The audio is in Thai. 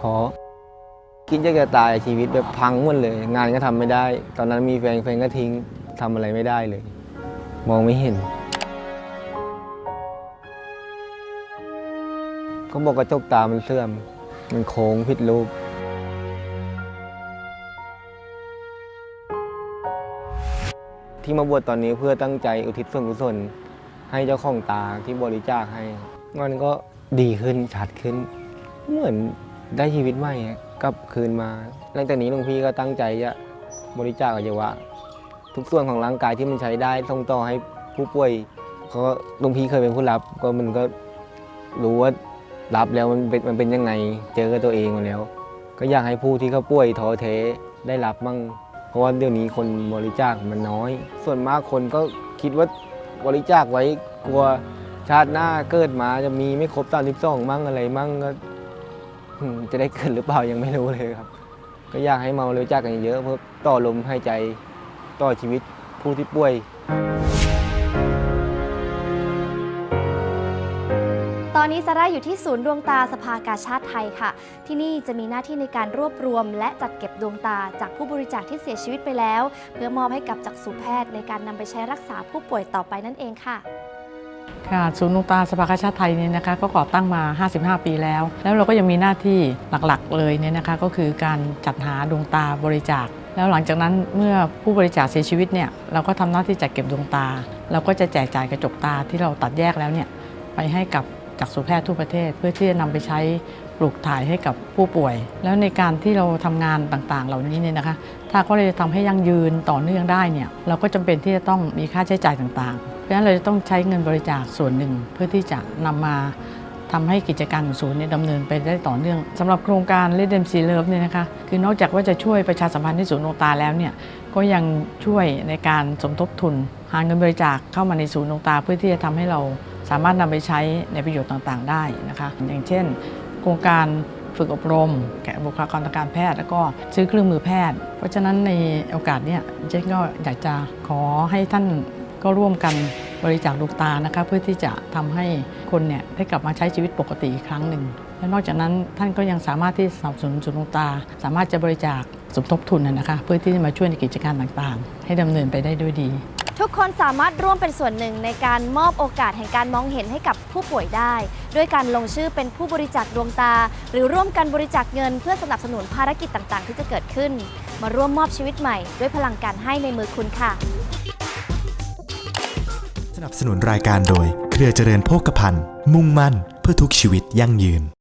ท้อคิดอยากจะตายชีวิตแบบพังหมดเลย งานก็ทำไม่ได้ ตอนนั้นมีแฟนแฟนก็ทิ้งทำอะไรไม่ได้เลย มองไม่เห็นเขาบอกกระจกตามันเสื่อม มันโค้งผิดรูปที่มาบวชตอนนี้เพื่อตั้งใจอุทิศส่วนกุศลให้เจ้าของตาที่บริจาคให้ มันก็ดีขึ้นชัดขึ้น เหมือน ได้ชีวิตใหม่กลับคืนมาหลังจากนี้หลวงพี่ก็ตั้งใจจะบริจาคอวัยวะ ทุกส่วนของร่างกายที่มันใช้ได้ส่งต่อให้ผู้ป่วยเขาก็หลวงพี่เคยเป็นผู้รับก็มันก็รู้ว่ารับแล้วมันเป็นมันเป็นยังไงเจอกับตัวเองมาแล้ว ก็อยากให้ผู้ที่เขาป่วยท้อแท้ได้รับมั่งเพราะว่าเดี๋ยวนี้คนบริจาคมันน้อย ส่วนมากคนก็คิดว่าบริจาคไว้กลัวชาติหน้าเกิดมาจะมีไม่ครบตามที่สองมั่งอะไรมั่งก็ จะได้เกิดหรือเปล่ายังไม่รู้เลยครับ ก็อยากให้มาบริจาคกันเยอะเพื่อต่อลมหายใจต่อชีวิตผู้ที่ป่วยตอนนี้ซาร่าอยู่ที่ศูนย์ดวงตาสภากาชาติไทยค่ะ ที่นี่จะมีหน้าที่ในการรวบรวม และจัดเก็บดวงตาจากผู้บริจาคที่เสียชีวิตไปแล้ว เพื่อมอบให้กับจักษุแพทย์ในการนำไปใช้รักษาผู้ป่วยต่อไปนั่นเองค่ะ ค่ะศูนย์ดวงตาสภากาชาติไทยเนี่ยนะคะก็ก่อตั้งมา 55 ปีแล้ว แล้วเราก็ยังมีหน้าที่หลักๆเลยเนี่ยนะคะก็คือการจัดหาดวงตาบริจาค แล้วหลังจากนั้นเมื่อผู้บริจาคเสียชีวิตเนี่ยเราก็ทำหน้าที่จัดเก็บดวงตา เราก็จะแจกจ่ายกระจกตาที่เราตัดแยกแล้วเนี่ยไปให้กับจักษุแพทย์ทั่วประเทศ เพื่อที่จะนำไปใช้ปลูกถ่ายให้กับผู้ป่วย แล้วในการที่เราทำงานต่างๆ เหล่านี้เนี่ยนะคะ ถ้าก็เลยจะทำให้ยั่งยืนต่อเนื่องได้เนี่ยเราก็จำเป็นที่จะต้องมีค่าใช้จ่ายต่างๆ เพราะฉะนั้นเราจะต้องใช้เงินบริจาคส่วนหนึ่ง เพื่อที่จะนำมาทำให้กิจการของศูนย์เนี่ยดำเนินไปได้ต่อเนื่องสำหรับโครงการเลดเดมซีเลิฟเนี่ยนะคะคือนอกจากว่าจะช่วยประชาสัมพันธ์ที่ศูนย์ดวงตาแล้วเนี่ยก็ยังช่วยในการสมทบทุน หาเงินบริจาคเข้ามาในศูนย์ดวงตา เพื่อที่จะทำให้เราสามารถนำไปใช้ในประโยชน์ต่างๆ ได้นะคะอย่างเช่น โครงการฝึกอบรม แก่บุคลากรทางการแพทย์แล้วก็ซื้อเครื่องมือแพทย์ เพราะฉะนั้นในโอกาสเนี้ยเจ๊ก็อยากจะขอให้ท่านก็ร่วมกัน บริจาคดวงตานะคะเพื่อที่จะทำให้คนเนี่ยได้กลับมาใช้ชีวิตปกติอีกครั้งหนึ่งและนอกจากนั้นท่านก็ยังสามารถที่สนับสนุนศูนย์ดวงตา สามารถจะบริจาคสมทบทุนนะคะเพื่อที่จะมาช่วยในกิจการต่างๆ ให้ดำเนินไปได้ด้วยดี ทุกคนสามารถร่วมเป็นส่วนหนึ่งในการมอบโอกาสแห่งการมองเห็นให้กับผู้ป่วยได้ ด้วยการลงชื่อเป็นผู้บริจาคดวงตา หรือร่วมกันบริจาคเงิน เพื่อสนับสนุนภารกิจต่างๆ ที่จะเกิดขึ้น มาร่วมมอบชีวิตใหม่ ด้วยพลังการให้ในมือคุณค่ะ นับสนุนรายการโดย เครือเจริญโภคภัณฑ์ มุ่งมั่น เพื่อทุกชีวิตยั่งยืน